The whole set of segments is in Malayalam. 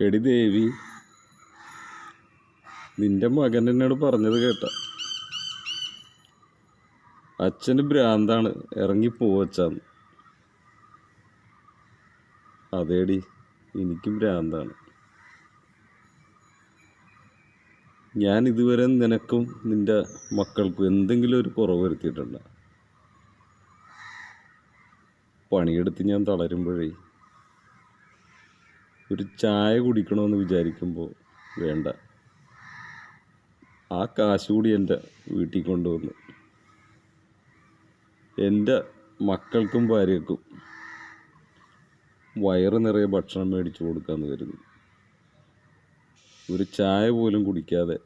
എടി ദേവി നിന്റെ മകൻ എന്നോട് പറഞ്ഞത് കേട്ട. അച്ഛന് ഭ്രാന്താണ് ഇറങ്ങി പോവച്ചാന്ന് അതേടി എനിക്കും ഭ്രാന്താണ്. ഞാൻ ഇതുവരെ നിനക്കും നിന്റെ മക്കൾക്കും എന്തെങ്കിലും ഒരു കുറവ് വരുത്തിയിട്ടുണ്ട്? പണിയെടുത്ത് ഞാൻ തളരുമ്പോഴേ ഒരു ചായ കുടിക്കണമെന്ന് വിചാരിക്കുമ്പോൾ വേണ്ട. ആ കാശ് കൂടി എന്റെ വീട്ടിൽ കൊണ്ടുവന്നു. എന്റെ മക്കൾക്കും ഭാര്യക്കും വയറ് നിറയെ ഭക്ഷണം മേടിച്ചു കൊടുക്കാമെന്ന് കരുതി. ഒരു ചായ പോലും കുടിക്കാതെ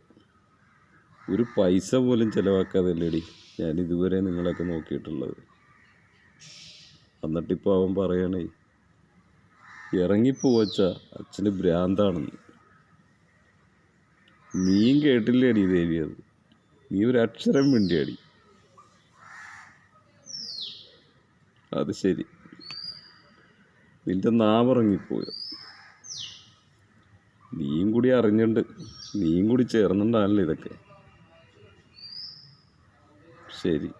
ഒരു പൈസ പോലും ചിലവാക്കാതെ അല്ലേടി ഞാൻ ഇതുവരെ നിങ്ങളൊക്കെ നോക്കിയിട്ടുള്ളത്. എന്നിട്ടിപ്പോൾ അവൻ പറയണേ ഇറങ്ങിപ്പോവച്ച അച്ഛന് ഭ്രാന്താണെന്ന്. നീയും കേട്ടില്ലേടി ദേവി നീ ഒരു അക്ഷരം മിണ്ടിയടി. അത് ശരി. നിന്റെ നാവിറങ്ങിപ്പോയോ. നീയും കൂടി അറിഞ്ഞുണ്ട്. നീയും കൂടി ചേർന്നുണ്ടാണല്ലോ ഇതൊക്കെ. ശരി.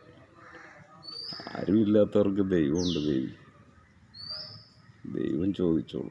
ആരുമില്ലാത്തവർക്ക് ദൈവമുണ്ട് ദേവി. ദൈവം ചോദിച്ചോളൂ